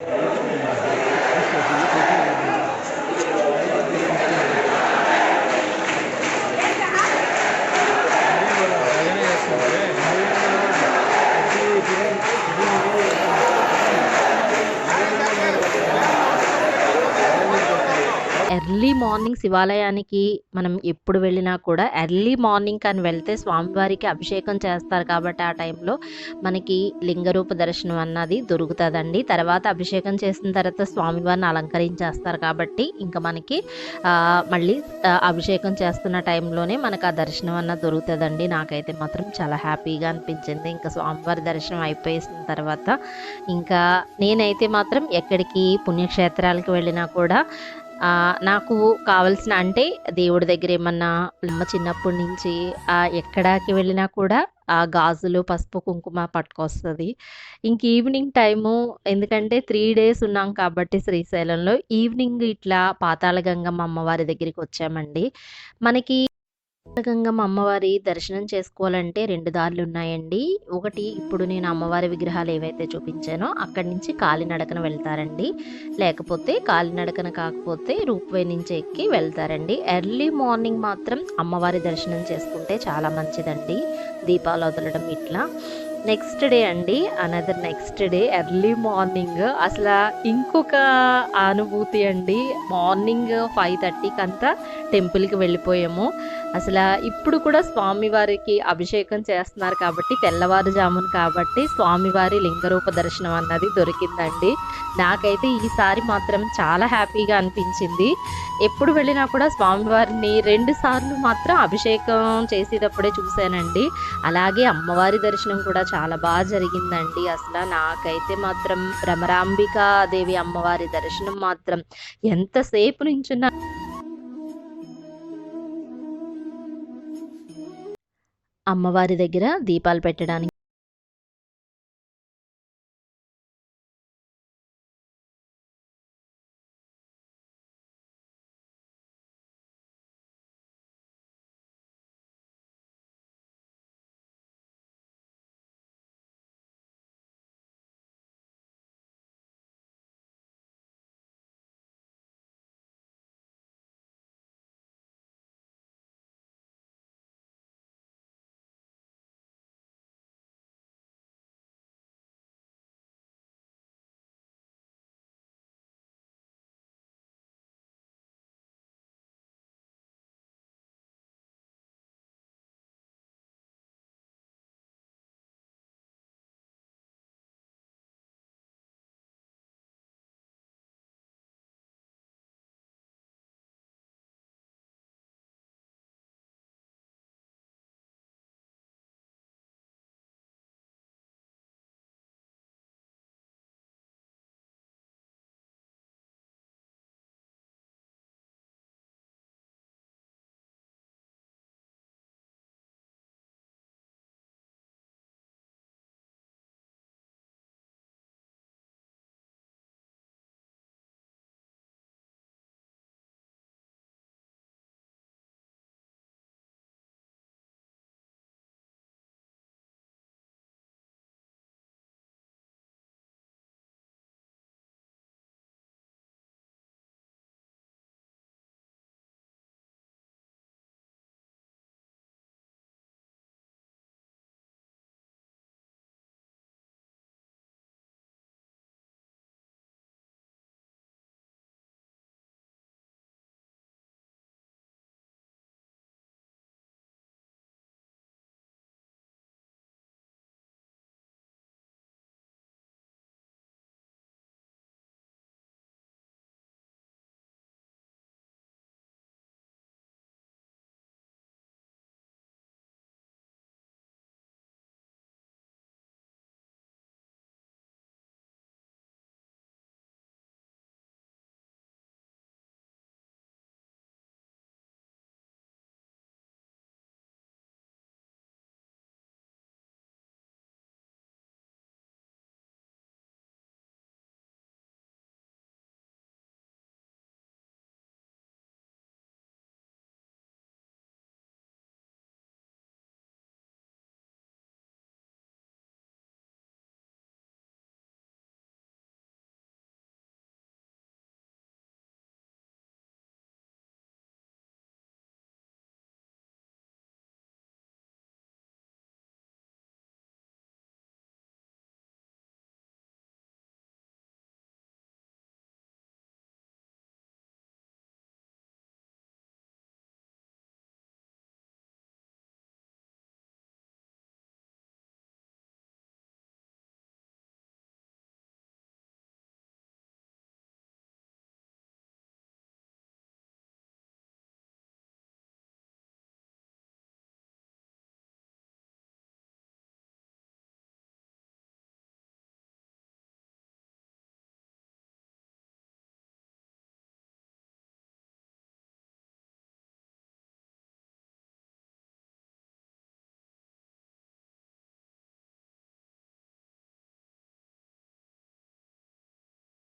you early morning శివాలయానికి మనం ఎప్పుడు వెళ్ళినా కూడా ఎర్లీ మార్నింగ్ కానీ వెళ్తే స్వామివారికి అభిషేకం చేస్తారు కాబట్టి ఆ టైంలో మనకి లింగరూప దర్శనం అన్నది దొరుకుతుందండి. తర్వాత అభిషేకం చేసిన తర్వాత స్వామివారిని అలంకరించేస్తారు కాబట్టి ఇంకా మనకి మళ్ళీ అభిషేకం చేస్తున్న టైంలోనే మనకు ఆ దర్శనం అన్నది దొరుకుతుందండి. నాకైతే మాత్రం చాలా హ్యాపీగా అనిపించింది. ఇంకా స్వామివారి దర్శనం అయిపోయిన తర్వాత ఇంకా నేనైతే మాత్రం ఎక్కడికి పుణ్యక్షేత్రాలకు వెళ్ళినా కూడా నాకు కావలసిన అంటే దేవుడి దగ్గర ఏమన్నా అమ్మ చిన్నప్పటి నుంచి ఎక్కడాకి ఎక్కడికి వెళ్ళినా కూడా ఆ గాజులు పసుపు కుంకుమ పట్టుకొస్తుంది. ఇంక ఈవినింగ్ టైము ఎందుకంటే త్రీ డేస్ ఉన్నాం కాబట్టి శ్రీశైలంలో ఈవినింగ్ ఇట్లా పాతాళగంగమ్మ అమ్మవారి దగ్గరికి వచ్చామండి. మనకి గంగమ్మ అమ్మవారి దర్శనం చేసుకోవాలంటే రెండు దారులు ఉన్నాయండి. ఒకటి ఇప్పుడు నేను అమ్మవారి విగ్రహాలు ఏవైతే చూపించానో అక్కడి నుంచి కాలినడకన వెళ్తారండి. లేకపోతే కాలినడకన కాకపోతే రూప్వే నుంచి ఎక్కి వెళ్తారండి. ఎర్లీ మార్నింగ్ మాత్రం అమ్మవారి దర్శనం చేసుకుంటే చాలా మంచిదండి. దీపాలు వదలడం ఇట్లా. నెక్స్ట్ డే అండి another next day early morning అసలు ఇంకొక అనుభూతి అండి మార్నింగ్ ఫైవ్ థర్టీకి అంతా టెంపుల్కి వెళ్ళిపోయాము. అసలు ఇప్పుడు కూడా స్వామివారికి అభిషేకం చేస్తున్నారు కాబట్టి తెల్లవారుజామున కాబట్టి స్వామివారి లింగరూప దర్శనం అన్నది దొరికిందండి. నాకైతే ఈసారి మాత్రం చాలా హ్యాపీగా అనిపించింది. ఎప్పుడు వెళ్ళినా కూడా స్వామివారిని రెండు సార్లు మాత్రం అభిషేకం చేసేటప్పుడే చూశానండి. అలాగే అమ్మవారి దర్శనం కూడా చాలా బాగా జరిగిందండి. అసలు నాకైతే మాత్రం భ్రమరాంబికా దేవి అమ్మవారి దర్శనం మాత్రం ఎంతసేపు నుంచున్న అమ్మవారి దగ్గర దీపాలు పెట్టడానికి